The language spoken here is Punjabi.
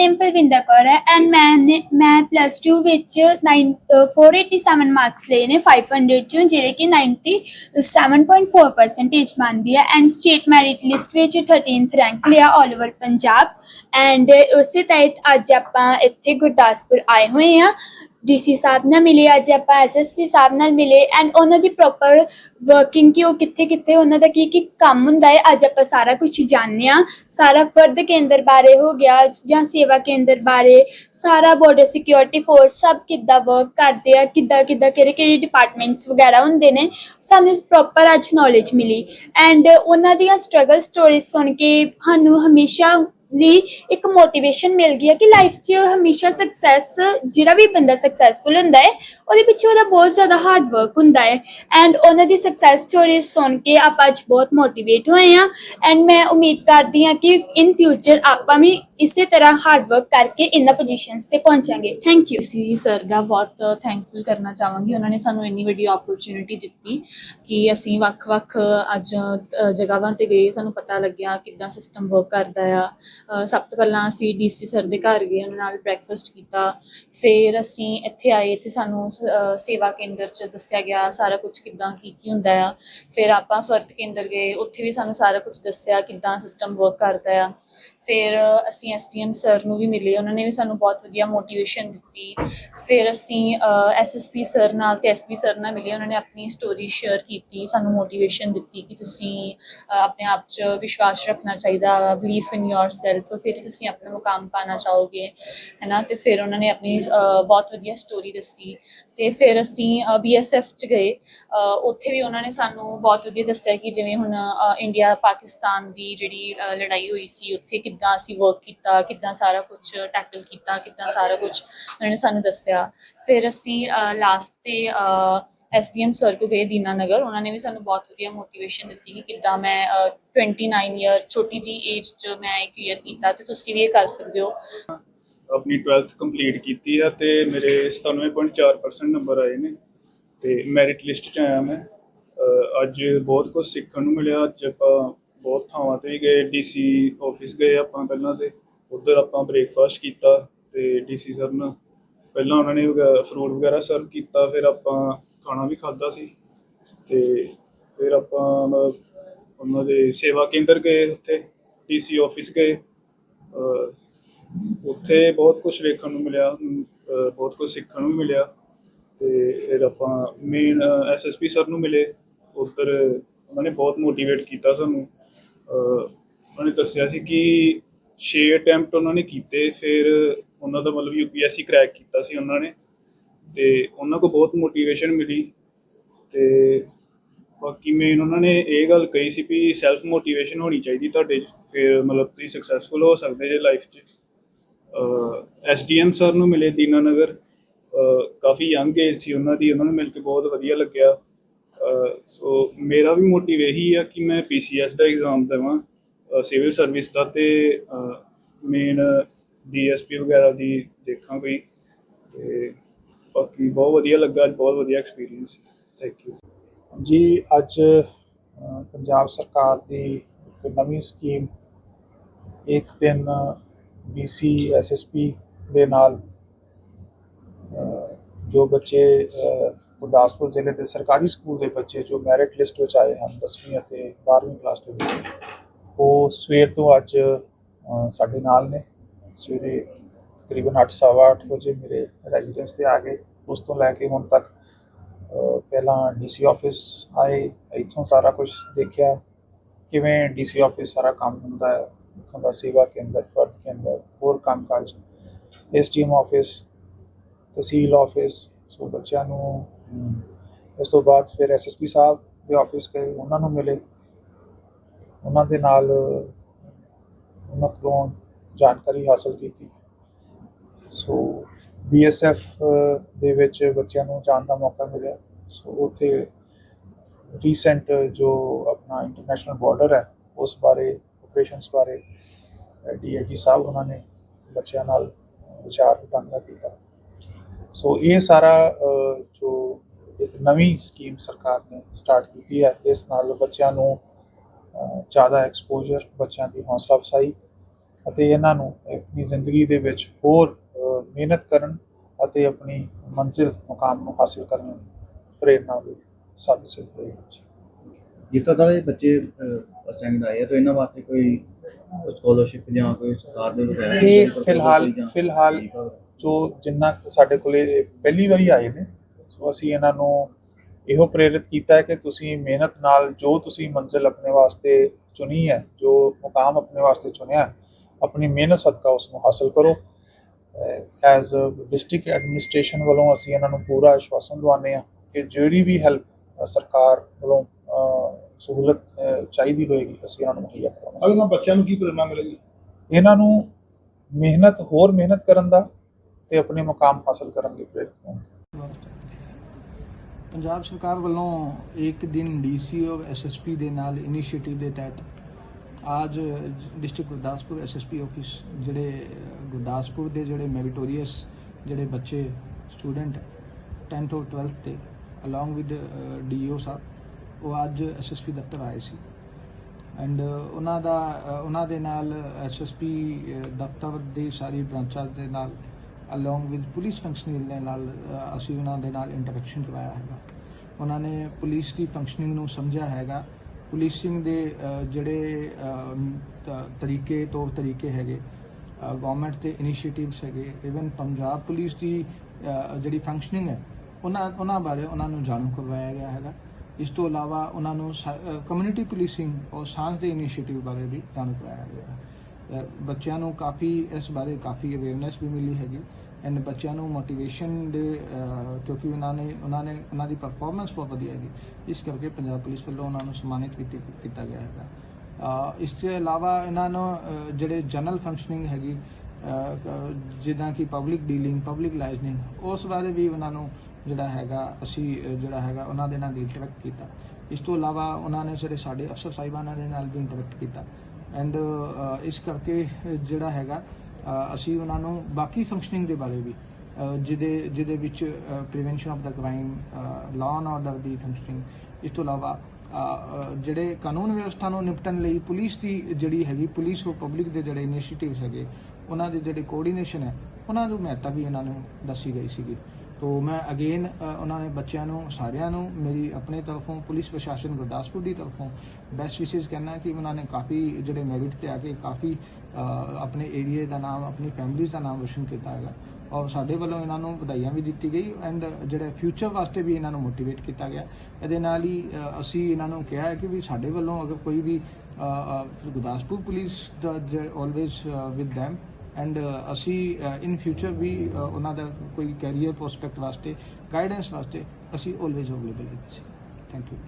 ਨੇਮ ਪਰਵਿੰਦਰ ਕੌਰ ਹੈ ਐਂਡ ਮੈਂ ਮੈਂ ਪਲੱਸ 2 ਵਿੱਚ 9 487 ਮਾਰਕਸ ਲਏ ਨੇ 500 ਚੋਂ, ਜਿਹੜੇ ਕਿ 97.4 ਪਰਸੈਂਟੇਜ ਮੰਨਦੀ ਹੈ ਐਂਡ ਸਟੇਟ ਮੈਰਿਟ ਲਿਸਟ ਵਿੱਚ 13th ਰੈਂਕ ਲਿਆ ਆਲ ਓਵਰ ਪੰਜਾਬ ਐਂਡ ਉਸੇ ਤਹਿਤ ਅੱਜ ਆਪਾਂ ਇੱਥੇ ਗੁਰਦਾਸਪੁਰ ਆਏ ਹੋਏ ਹਾਂ। ਡੀਸੀ ਸਾਹਿਬ ਨਾਲ ਮਿਲੇ, ਅੱਜ ਆਪਾਂ ਐਸਐਸਪੀ ਸਾਹਿਬ ਨਾਲ ਮਿਲੇ ਐਂਡ ਉਹਨਾਂ ਦੀ ਪ੍ਰੋਪਰ ਵਰਕਿੰਗ ਕਿ ਉਹ ਕਿੱਥੇ ਕਿੱਥੇ ਉਹਨਾਂ ਦਾ ਕੀ ਕੀ ਕੰਮ ਹੁੰਦਾ ਹੈ, ਅੱਜ ਆਪਾਂ ਸਾਰਾ ਕੁਝ ਜਾਣਦੇ ਹਾਂ। ਸਾਰਾ ਫਰਦ ਕੇਂਦਰ ਬਾਰੇ ਹੋ ਗਿਆ, ਜਾਂ ਸੇਵਾ ਕੇਂਦਰ ਬਾਰੇ, ਸਾਰਾ ਬਾਰਡਰ ਸਿਕਿਉਰਿਟੀ ਫੋਰਸ ਸਭ ਕਿੱਦਾਂ ਵਰਕ ਕਰਦੇ ਆ, ਕਿੱਦਾਂ ਕਿੱਦਾਂ, ਕਿਹੜੇ ਕਿਹੜੇ ਡਿਪਾਰਟਮੈਂਟਸ ਵਗੈਰਾ ਹੁੰਦੇ ਨੇ, ਸਾਨੂੰ ਇਸ ਪ੍ਰੋਪਰ ਅੱਜ ਨੌਲੇਜ ਮਿਲੀ। ਐਂਡ ਉਹਨਾਂ ਦੀਆਂ ਸਟਰਗਲ ਸਟੋਰੀਜ਼ ਸੁਣ ਕੇ ਸਾਨੂੰ ਹਮੇਸ਼ਾ ਲਈ ਇੱਕ ਮੋਟੀਵੇਸ਼ਨ ਮਿਲ ਗਈ ਹੈ ਕਿ ਲਾਈਫ 'ਚ ਹਮੇਸ਼ਾ ਸਕਸੈਸ ਜਿਹੜਾ ਵੀ ਬੰਦਾ ਸਕਸੈਸਫੁਲ ਹੁੰਦਾ ਹੈ, ਉਹਦੇ ਪਿੱਛੇ ਉਹਦਾ ਬਹੁਤ ਜ਼ਿਆਦਾ ਹਾਰਡ ਵਰਕ ਹੁੰਦਾ ਹੈ। ਐਂਡ ਉਹਨਾਂ ਦੀ ਸਕਸੈਸ ਸਟੋਰੀਜ਼ ਸੁਣ ਕੇ ਆਪਾਂ ਅੱਜ ਬਹੁਤ ਮੋਟੀਵੇਟ ਹੋਏ ਆ ਐਂਡ ਮੈਂ ਉਮੀਦ ਕਰਦੀ ਹਾਂ ਕਿ ਇਨ ਫਿਊਚਰ ਆਪਾਂ ਵੀ ਇਸੇ ਤਰ੍ਹਾਂ ਹਾਰਡ ਵਰਕ ਕਰਕੇ ਇਨ੍ਹਾਂ ਪੋਜੀਸ਼ਨਸ ਤੇ ਪਹੁੰਚਾਂਗੇ। ਥੈਂਕ ਯੂ ਸੀ ਸਰ ਦਾ ਬਹੁਤ ਥੈਂਕਫੁਲ ਕਰਨਾ ਚਾਹਾਂਗੀ। ਉਹਨਾਂ ਨੇ ਸਾਨੂੰ ਇੰਨੀ ਵੱਡੀ ਓਪਰਚੁਨਿਟੀ ਦਿੱਤੀ ਕਿ ਅਸੀਂ ਵੱਖ-ਵੱਖ ਅੱਜ ਜਗ੍ਹਾਵਾਂ ਤੇ ਗਏ। ਸਾਨੂੰ ਪਤਾ ਲੱਗਿਆ ਕਿੱਦਾਂ ਸਿਸਟਮ ਵਰਕ ਕਰਦਾ ਆ। ਸਭ ਤੋਂ ਪਹਿਲਾਂ ਅਸੀਂ ਡੀਸੀ ਸਰ ਦੇ ਘਰ ਗਏ, ਉਹਨਾਂ ਨਾਲ ਬ੍ਰੈਕਫਾਸਟ ਕੀਤਾ। ਫਿਰ ਅਸੀਂ ਇੱਥੇ ਆਏ, ਇੱਥੇ ਸਾਨੂੰ ਸ- ਸੇਵਾ ਕੇਂਦਰ 'ਚ ਦੱਸਿਆ ਗਿਆ ਸਾਰਾ ਕੁਝ ਕਿੱਦਾਂ, ਕੀ ਕੀ ਹੁੰਦਾ ਆ। ਫਿਰ ਆਪਾਂ ਫਰਦ ਕੇਂਦਰ ਗਏ, ਉੱਥੇ ਵੀ ਸਾਨੂੰ ਸਾਰਾ ਕੁਝ ਦੱਸਿਆ ਕਿੱਦਾਂ ਸਿਸਟਮ ਵਰਕ ਕਰਦਾ ਆ। ਫਿਰ ਅਸੀਂ ਐਸਟੀਐਮ ਸਰ ਨੂੰ ਵੀ ਮਿਲੇ, ਉਹਨਾਂ ਨੇ ਵੀ ਸਾਨੂੰ ਬਹੁਤ ਵਧੀਆ ਮੋਟੀਵੇਸ਼ਨ ਦਿੱਤੀ। ਫਿਰ ਅਸੀਂ ਐਸਐਸਪੀ ਸਰ ਨਾਲ ਤੇ ਐਸਪੀ ਸਰ ਨਾਲ ਮਿਲੇ, ਉਹਨਾਂ ਨੇ ਆਪਣੀ ਸਟੋਰੀ ਸ਼ੇਅਰ ਕੀਤੀ, ਸਾਨੂੰ ਮੋਟੀਵੇਸ਼ਨ ਦਿੱਤੀ ਕਿ ਤੁਸੀਂ ਆਪਣੇ ਆਪ 'ਚ ਵਿਸ਼ਵਾਸ ਰੱਖਣਾ ਚਾਹੀਦਾ ਬਲੀਫ ਇਨ ਯੋਰਸੈਲਫ ਫਿਰ ਤੁਸੀਂ ਆਪਣਾ ਮੁਕਾਮ ਪਾਣਾ ਚਾਹੋਗੇ, ਹੈਨਾ? ਤੇ ਫਿਰ ਉਹਨਾਂ ਨੇ ਆਪਣੀ ਬਹੁਤ ਵਧੀਆ ਸਟੋਰੀ ਦੱਸੀ। ਤੇ ਫਿਰ ਅਸੀਂ ਬੀਐਸਐਫ 'ਚ ਗਏ ਉੱਥੇ ਵੀ ਉਹਨਾਂ ਨੇ ਸਾਨੂੰ ਬਹੁਤ ਵਧੀਆ ਦੱਸਿਆ ਕਿ ਜਿਵੇਂ ਹੁਣ ਇੰਡੀਆ ਪਾਕਿਸਤਾਨ ਦੀ ਜਿਹੜੀ ਲੜਾਈ ਹੋਈ ਸੀ, ਉੱਥੇ ਕਿੱਦਾਂ ਅਸੀਂ ਵਰਕ ਕੀਤਾ, ਕਿੱਦਾਂ ਸਾਰਾ ਕੁਝ ਟੈਕਲ ਕੀਤਾ, ਕਿੱਦਾਂ ਸਾਰਾ ਕੁਝ ਉਹਨਾਂ ਨੇ ਸਾਨੂੰ ਦੱਸਿਆ। ਫਿਰ ਅਸੀਂ ਲਾਸਟ ਤੇ ਐਸਡੀਐਮ ਸਰ ਕੋ ਗਏ ਦੀਨਾਨਗਰ। ਉਹਨਾਂ ਨੇ ਵੀ ਸਾਨੂੰ ਬਹੁਤ ਵਧੀਆ ਮੋਟੀਵੇਸ਼ਨ ਦਿੱਤੀ ਕਿ ਕਿੱਦਾਂ ਮੈਂ 29 ਇਅਰ ਛੋਟੀ ਜੀ ਏਜ 'ਚ ਮੈਂ ਇਹ ਕਲੀਅਰ ਕੀਤਾ ਤੇ ਤੁਸੀਂ ਵੀ ਇਹ ਕਰ ਸਕਦੇ ਹੋ। ਆਪਣੀ 12th ਕੰਪਲੀਟ ਕੀਤੀ ਆ ਤੇ ਮੇਰੇ 97.4% ਨੰਬਰ ਆਏ ਨੇ ਤੇ ਮੈਰਿਟ ਲਿਸਟ 'ਚ ਆਇਆ ਮੈਂ। ਅੱਜ ਬਹੁਤ ਕੁਝ ਸਿੱਖਣ ਨੂੰ ਮਿਲਿਆ। ਅੱਜ ਆਪਾਂ ਬਹੁਤ ਥਾਵਾਂ ਤੇ ਵੀ ਗਏ ਡੀਸੀ ਆਫਿਸ ਗਏ ਆਪਾਂ ਪਹਿਲਾਂ ਤੇ। ਉੱਧਰ ਆਪਾਂ ਬ੍ਰੇਕਫਾਸਟ ਕੀਤਾ ਤੇ ਡੀਸੀ ਸਰ ਨਾਲ। ਪਹਿਲਾਂ ਉਹਨਾਂ ਨੇ ਫਰੂਟ ਵਗੈਰਾ ਸਰਵ ਕੀਤਾ, ਫਿਰ ਆਪਾਂ ਖਾਣਾ ਵੀ ਖਾਦਾ ਸੀ। ਤੇ ਫਿਰ ਆਪਾਂ ਉਹਨਾਂ ਦੇ ਸੇਵਾ ਕੇਂਦਰ ਗਏ ਉੱਥੇ ਡੀਸੀ ਆਫਿਸ ਗਏ। ਉੱਥੇ ਬਹੁਤ ਕੁਝ ਵੇਖਣ ਨੂੰ ਮਿਲਿਆ ਬਹੁਤ ਕੁਝ ਸਿੱਖਣ ਨੂੰ ਮਿਲਿਆ। ਤੇ ਫਿਰ ਆਪਾਂ ਮੇਨ ਐਸਐਸਪੀ ਸਰ ਨੂੰ ਮਿਲੇ। ਉੱਧਰ ਉਹਨਾਂ ਨੇ ਬਹੁਤ ਮੋਟੀਵੇਟ ਕੀਤਾ ਸਾਨੂੰ। ਉਹਨਾਂ ਨੇ ਦੱਸਿਆ ਸੀ ਕਿ 6 ਅਟੈਂਪਟ ਉਹਨਾਂ ਨੇ ਕੀਤੇ, ਫਿਰ ਉਹਨਾਂ ਦਾ ਮਤਲਬ ਯੂਪੀਐਸਸੀ ਕ੍ਰੈਕ ਕੀਤਾ ਸੀ ਉਹਨਾਂ ਨੇ ਤੇ ਉਹਨਾਂ ਕੋ ਬਹੁਤ ਮੋਟੀਵੇਸ਼ਨ ਮਿਲੀ ਤੇ ਬਾਕੀ ਮੇਨ ਉਹਨਾਂ ਨੇ ਇਹ ਗੱਲ ਕਹੀ ਸੀ ਵੀ ਸੈਲਫ ਮੋਟੀਵੇਸ਼ਨ ਹੋਣੀ ਚਾਹੀਦੀ ਤੁਹਾਡੇ 'ਚ, ਫਿਰ ਮਤਲਬ ਤੁਸੀਂ ਸਕਸੈਸਫੁਲ ਹੋ ਸਕਦੇ ਜੇ ਲਾਈਫ 'ਚ। ਐਸਡੀਐਮ ਸਰ ਨੂੰ ਮਿਲੇ ਦੀਨਾਨਗਰ ਕਾਫੀ ਯੰਗ ਏਜ ਸੀ ਉਹਨਾਂ ਦੀ, ਉਹਨਾਂ ਨੂੰ ਮਿਲ ਕੇ ਬਹੁਤ ਵਧੀਆ ਲੱਗਿਆ। ਸੋ ਮੇਰਾ ਵੀ ਮੋਟਿਵ ਇਹੀ ਆ ਕਿ ਮੈਂ ਪੀਸੀਐਸ ਦਾ ਐਗਜ਼ਾਮ ਦੇਵਾਂ ਸਿਵਲ ਸਰਵਿਸ ਦਾ ਤੇ ਮੇਨ ਡੀਐਸਪੀ ਵਗੈਰਾ ਦੀ ਦੇਖਾਂ ਕੋਈ। ਤੇ ਬਾਕੀ ਬਹੁਤ ਵਧੀਆ ਲੱਗਾ, ਬਹੁਤ ਵਧੀਆ ਐਕਸਪੀਰੀਅੰਸ ਥੈਂਕ ਯੂ ਜੀ, ਅੱਜ ਪੰਜਾਬ ਸਰਕਾਰ ਦੀ ਇੱਕ ਨਵੀਂ ਸਕੀਮ ਇੱਕ ਦਿਨ ਡੀਸੀ ਐਸਐਸਪੀ ਦੇ ਨਾਲ ਜੋ ਬੱਚੇ ਗੁਰਦਾਸਪੁਰ ਜ਼ਿਲ੍ਹੇ ਦੇ ਸਰਕਾਰੀ ਸਕੂਲ ਦੇ ਬੱਚੇ ਜੋ ਮੈਰਿਟ ਲਿਸਟ ਵਿੱਚ ਆਏ ਹਨ 10ਵੀਂ ਅਤੇ 12ਵੀਂ ਕਲਾਸ ਦੇ ਵਿੱਚ, ਉਹ ਸਵੇਰ ਤੋਂ ਅੱਜ ਸਾਡੇ ਨਾਲ ਨੇ। ਸਵੇਰੇ ਤਕਰੀਬਨ 8:30 ਵਜੇ ਮੇਰੇ ਰੈਜ਼ੀਡੈਂਸ ਤੇ ਆ ਗਏ। ਉਸ ਤੋਂ ਲੈ ਕੇ ਹੁਣ ਤੱਕ, ਅਹ, ਪਹਿਲਾਂ ਡੀਸੀ ਆਫਿਸ ਆਏ, ਇੱਥੋਂ ਸਾਰਾ ਕੁਝ ਦੇਖਿਆ। ਕਿਵੇਂ ਡੀਸੀ ਆਫਿਸ ਸਾਰਾ ਕੰਮ ਹੁੰਦਾ ਹੈ, ਉੱਥੋਂ ਦਾ ਸੇਵਾ ਕੇਂਦਰ, ਫਰਦ ਕੇਂਦਰ, ਹੋਰ ਕੰਮਕਾਜ STM office tehsil office so ਬੱਚਿਆਂ ਨੂੰ ਇਸ ਤੋਂ ਬਾਅਦ ਫਿਰ ਐਸਐਸਪੀ ਸਾਹਿਬ ਦੇ ਆਫਿਸ ਗਏ, ਉਹਨਾਂ ਨੂੰ ਮਿਲੇ। ਉਹਨਾਂ ਦੇ ਨਾਲ, ਉਹਨਾਂ ਤੋਂ ਜਾਣਕਾਰੀ ਹਾਸਲ ਕੀਤੀ। ਸੋ ਬੀਐਸਐਫ ਦੇ ਵਿੱਚ ਬੱਚਿਆਂ ਨੂੰ ਜਾਣ ਦਾ ਮੌਕਾ ਮਿਲਿਆ। ਸੋ ਉੱਥੇ ਰੀਸੈਂਟ ਜੋ ਆਪਣਾ ਇੰਟਰਨੈਸ਼ਨਲ ਬਾਰਡਰ ਹੈ, ਉਸ ਬਾਰੇ, ਆਪਰੇਸ਼ਨਸ ਬਾਰੇ ਡੀਆਈਜੀ ਸਾਹਿਬ ਉਹਨਾਂ ਨੇ ਬੱਚਿਆਂ ਨਾਲ ਵਿਚਾਰ ਵਟਾਂਦਰਾ ਕੀਤਾ। ਸੋ ਇਹ ਸਾਰਾ ਜੋ ਇੱਕ ਨਵੀਂ ਸਕੀਮ ਸਰਕਾਰ ਨੇ ਸਟਾਰਟ ਕੀਤੀ ਹੈ ਇਸ ਨਾਲ ਬੱਚਿਆਂ ਨੂੰ ਜ਼ਿਆਦਾ ਐਕਸਪੋਜ਼ਰ ਬੱਚਿਆਂ ਦੀ ਹੌਸਲਾ ਅਫਜ਼ਾਈ ਅਤੇ ਇਹਨਾਂ ਨੂੰ ਆਪਣੀ ਜ਼ਿੰਦਗੀ ਦੇ ਵਿੱਚ ਹੋਰ ਮਿਹਨਤ ਕਰਨ ਅਤੇ ਆਪਣੀ ਮੰਜ਼ਿਲ ਮੁਕਾਮ ਨੂੰ ਹਾਸਲ ਕਰਨ ਦੀ ਪ੍ਰੇਰਨਾ ਵੀ ਸਾਬਿਤ ਸਿੱਧ ਹੋਏਗੀ ਜੀ। ਤਰ੍ਹਾਂ ਸਾਰੇ ਬੱਚੇ ਪਰਸੈਂਟ ਆਏ ਤਾਂ ਇਹਨਾਂ ਵਾਸਤੇ ਕੋਈ ਸਕਾਲਰਸ਼ਿਪ ਜਾਂ ਕੋਈ ਸਰਕਾਰ ਦੇ ਵਗੈਰਾ ਇਹ ਫਿਲਹਾਲ ਫਿਲਹਾਲ ਜੋ ਜਿੰਨਾ ਸਾਡੇ ਕੋਲੇ ਪਹਿਲੀ ਵਾਰੀ ਆਏ ਨੇ ਸੋ ਅਸੀਂ ਇਹਨਾਂ ਨੂੰ ਇਹੋ ਪ੍ਰੇਰਿਤ ਕੀਤਾ ਹੈ ਕਿ ਤੁਸੀਂ ਮਿਹਨਤ ਨਾਲ ਜੋ ਤੁਸੀਂ ਮੰਜ਼ਿਲ ਆਪਣੇ ਵਾਸਤੇ ਚੁਣੀ ਹੈ ਜੋ ਮੁਕਾਮ ਆਪਣੇ ਵਾਸਤੇ ਚੁਣਿਆ ਆਪਣੀ ਮਿਹਨਤ ਸਦਕਾ ਉਸ ਨੂੰ ਹਾਸਲ ਕਰੋ। ਐਜ਼ ਡਿਸਟ੍ਰਿਕਟ ਐਡਮਿਨਿਸਟ੍ਰੇਸ਼ਨ ਵੱਲੋਂ ਅਸੀਂ ਇਹਨਾਂ ਨੂੰ ਪੂਰਾ ਆਸ਼ਵਾਸਨ ਦਵਾਉਂਦੇ ਹਾਂ ਕਿ ਜਿਹੜੀ ਵੀ ਹੈਲਪ ਸਰਕਾਰ ਵੱਲੋਂ ਸਹੂਲਤ ਚਾਹੀਦੀ ਹੋਏਗੀ ਅਸੀਂ ਇਹਨਾਂ ਨੂੰ ਮੁਹੱਈਆ ਕਰਾਵਾਂਗੇ ਅਗਰ ਬੱਚਿਆਂ ਨੂੰ ਕੀ ਪ੍ਰੇਰਣਾ ਮਿਲੇਗੀ? ਇਹਨਾਂ ਨੂੰ ਮਿਹਨਤ ਹੋਰ ਮਿਹਨਤ ਕਰਨ ਦਾ ਤੇ ਆਪਣੇ ਮੁਕਾਮ ਹਾਸਲ ਕਰਨ ਦੀ ਪ੍ਰੇਰਿਤ ਹੋਣ। ਪੰਜਾਬ ਸਰਕਾਰ ਵੱਲੋਂ ਇੱਕ ਦਿਨ ਡੀਸੀ ਔਰ ਐਸਐਸਪੀ ਦੇ ਨਾਲ ਇਨੀਸ਼ੀਏਟਿਵ ਦੇ ਤਹਿਤ ਅੱਜ ਡਿਸਟ੍ਰਿਕਟ ਗੁਰਦਾਸਪੁਰ ਐਸਐਸਪੀ ਆਫਿਸ ਜਿਹੜੇ ਗੁਰਦਾਸਪੁਰ ਦੇ ਜਿਹੜੇ ਮੈਰੀਟੋਰੀਅਸ ਜਿਹੜੇ ਬੱਚੇ, ਸਟੂਡੈਂਟ 10th ਔਰ 12th ਤੇ ਅਲੋਂਗ ਵਿਦ ਡੀਓ ਸਾਹਿਬ, ਉਹ ਅੱਜ ਐਸਐਸਪੀ ਦਫ਼ਤਰ ਆਏ ਸੀ। ਐਂਡ ਉਹਨਾਂ ਦਾ ਉਹਨਾਂ ਦੇ ਨਾਲ ਐਸਐਸਪੀ ਦਫ਼ਤਰ ਦੇ ਸਾਰੀ ਬ੍ਰਾਂਚਾਂ ਦੇ ਨਾਲ ਅਲੋਂਗ ਵਿਦ ਪੁਲਿਸ ਫੰਕਸ਼ਨਿੰਗ ਦੇ ਨਾਲ ਅਸੀਂ ਉਹਨਾਂ ਦੇ ਨਾਲ ਇੰਟਰੈਕਸ਼ਨ ਕਰਵਾਇਆ ਹੈਗਾ। ਉਹਨਾਂ ਨੇ ਪੁਲਿਸ ਦੀ ਫੰਕਸ਼ਨਿੰਗ ਨੂੰ ਸਮਝਿਆ ਹੈਗਾ। ਪੁਲਿਸਿੰਗ ਦੇ ਜਿਹੜੇ ਤਰੀਕੇ ਤੌਰ ਤਰੀਕੇ ਹੈਗੇ ਗਵਰਨਮੈਂਟ ਦੇ ਇਨੀਸ਼ੀਏਟਿਵਸ ਹੈਗੇ ਇਵਨ ਪੰਜਾਬ ਪੁਲਿਸ ਦੀ ਜਿਹੜੀ ਫੰਕਸ਼ਨਿੰਗ ਹੈ ਉਹਨਾਂ ਉਹਨਾਂ ਬਾਰੇ ਉਹਨਾਂ ਨੂੰ ਜਾਣੂ ਕਰਵਾਇਆ ਗਿਆ ਹੈਗਾ। ਇਸ ਤੋਂ ਇਲਾਵਾ ਉਹਨਾਂ ਨੂੰ ਕਮਿਊਨਿਟੀ ਪੁਲਿਸਿੰਗ ਔਰ ਸਾਂਝ ਦੇ ਇਨੀਸ਼ੀਏਟਿਵ ਬਾਰੇ ਵੀ ਜਾਣੂ ਕਰਵਾਇਆ ਗਿਆ। ਅਹ, ਬੱਚਿਆਂ ਨੂੰ ਕਾਫੀ ਇਸ ਬਾਰੇ ਕਾਫੀ ਅਵੇਅਰਨੈਸ ਵੀ ਮਿਲੀ ਹੈਗੀ। ਐਂਡ ਬੱਚਿਆਂ ਨੂੰ ਮੋਟੀਵੇਸ਼ਨ ਦੇ ਕਿਉਂਕਿ ਉਹਨਾਂ ਨੇ ਉਹਨਾਂ ਨੇ, ਉਹਨਾਂ ਦੀ ਪਰਫਾਰਮੈਂਸ ਬਹੁਤ ਵਧੀਆ ਹੈਗੀ। ਇਸ ਕਰਕੇ ਪੰਜਾਬ ਪੁਲਿਸ ਵੱਲੋਂ ਉਹਨਾਂ ਨੂੰ ਸਨਮਾਨਿਤ ਕੀਤੀ ਕੀਤਾ ਗਿਆ ਹੈਗਾ। ਇਸ ਤੋਂ ਇਲਾਵਾ ਇਹਨਾਂ ਨੂੰ ਜਿਹੜੇ ਜਨਰਲ ਫੰਕਸ਼ਨਿੰਗ ਹੈਗੀ ਜਿੱਦਾਂ ਕਿ ਪਬਲਿਕ ਡੀਲਿੰਗ ਪਬਲਿਕ ਲਾਈਜ਼ਨਿੰਗ ਉਸ ਬਾਰੇ ਵੀ ਉਹਨਾਂ ਨੂੰ ਜਿਹੜਾ ਹੈਗਾ, ਅਸੀਂ ਜਿਹੜਾ ਹੈਗਾ, ਉਹਨਾਂ ਦੇ ਨਾਲ ਇੰਟਰੈਕਟ ਕੀਤਾ। ਇਸ ਤੋਂ ਇਲਾਵਾ ਉਹਨਾਂ ਨੇ ਜਿਹੜੇ ਸਾਡੇ ਅਫਸਰ ਸਾਹਿਬਾਨਾਂ ਦੇ ਨਾਲ ਵੀ ਇੰਟਰੈਕਟ ਕੀਤਾ। ਐਂਡ uh, ਇਸ ਕਰਕੇ ਜਿਹੜਾ ਹੈਗਾ ਅਸੀਂ ਉਹਨਾਂ ਨੂੰ ਬਾਕੀ ਫੰਕਸ਼ਨਿੰਗ ਦੇ ਬਾਰੇ ਵੀ ਜਿਹਦੇ ਜਿਹਦੇ ਵਿੱਚ ਪ੍ਰੀਵੈਂਸ਼ਨ ਆਫ ਦਾ ਕ੍ਰਾਈਮ ਲਾਅ ਐਂਡ ਆਰਡਰ ਦੀ ਫੰਕਸ਼ਨਿੰਗ ਇਸ ਤੋਂ ਇਲਾਵਾ ਜਿਹੜੇ ਕਾਨੂੰਨ ਵਿਵਸਥਾ ਨੂੰ ਨਿਪਟਣ ਲਈ ਪੁਲਿਸ ਦੀ ਜਿਹੜੀ ਹੈਗੀ, ਪੁਲਿਸ ਉਹ ਪਬਲਿਕ ਦੇ ਜਿਹੜੇ ਇਨੀਸ਼ੀਏਟਿਵਸ ਹੈਗੇ, ਉਹਨਾਂ ਦੇ ਜਿਹੜੇ ਕੋਆਰਡੀਨੇਸ਼ਨ ਹੈ, ਉਹਨਾਂ ਦੀ ਮਹੱਤਤਾ ਵੀ ਇਹਨਾਂ ਨੂੰ ਦੱਸੀ ਗਈ ਸੀਗੀ। ਤੋ ਮੈਂ ਅਗੇਨ ਉਹਨਾਂ ਨੇ ਬੱਚਿਆਂ ਨੂੰ, ਸਾਰਿਆਂ ਨੂੰ, ਮੇਰੀ ਆਪਣੇ ਤਰਫੋਂ, ਪੁਲਿਸ ਪ੍ਰਸ਼ਾਸਨ ਗੁਰਦਾਸਪੁਰ ਦੀ ਤਰਫੋਂ ਬੈਸਟ ਵਿਸ਼ੇਸ ਕਹਿਣਾ ਕਿ ਉਹਨਾਂ ਨੇ ਕਾਫੀ ਜਿਹੜੇ ਮੈਰਿਟ ਤੇ ਆ ਕੇ ਕਾਫੀ ਆਪਣੇ ਏਰੀਆ ਦਾ ਨਾਮ, ਆਪਣੀ ਫੈਮਿਲੀਜ਼ ਦਾ ਨਾਮ ਰੋਸ਼ਨ ਕੀਤਾ ਹੈਗਾ। ਔਰ ਸਾਡੇ ਵੱਲੋਂ ਇਹਨਾਂ ਨੂੰ ਵਧਾਈਆਂ ਵੀ ਦਿੱਤੀ ਗਈ ਐਂਡ ਜਿਹੜੇ ਫਿਊਚਰ ਵਾਸਤੇ ਵੀ ਇਹਨਾਂ ਨੂੰ ਮੋਟੀਵੇਟ ਕੀਤਾ ਗਿਆ। ਇਹਦੇ ਨਾਲ ਹੀ ਅਸੀਂ ਇਹਨਾਂ ਨੂੰ ਕਿਹਾ ਹੈ ਕਿ ਵੀ ਸਾਡੇ ਵੱਲੋਂ ਅਗਰ ਕੋਈ ਵੀ ਗੁਰਦਾਸਪੁਰ ਪੁਲਿਸ ਦਾ always with them and uh, ਅਸੀਂ uh, ਇਨ ਫਿਊਚਰ ਵੀ uh, ਉਹਨਾਂ ਦਾ ਕੋਈ ਕੈਰੀਅਰ ਪ੍ਰੋਸਪੈਕਟ ਵਾਸਤੇ ਗਾਈਡੈਂਸ ਵਾਸਤੇ ਅਸੀਂ ਆਲਵੇਜ਼ ਅਵੇਲੇਬਲ ਹਾਂ। Thank you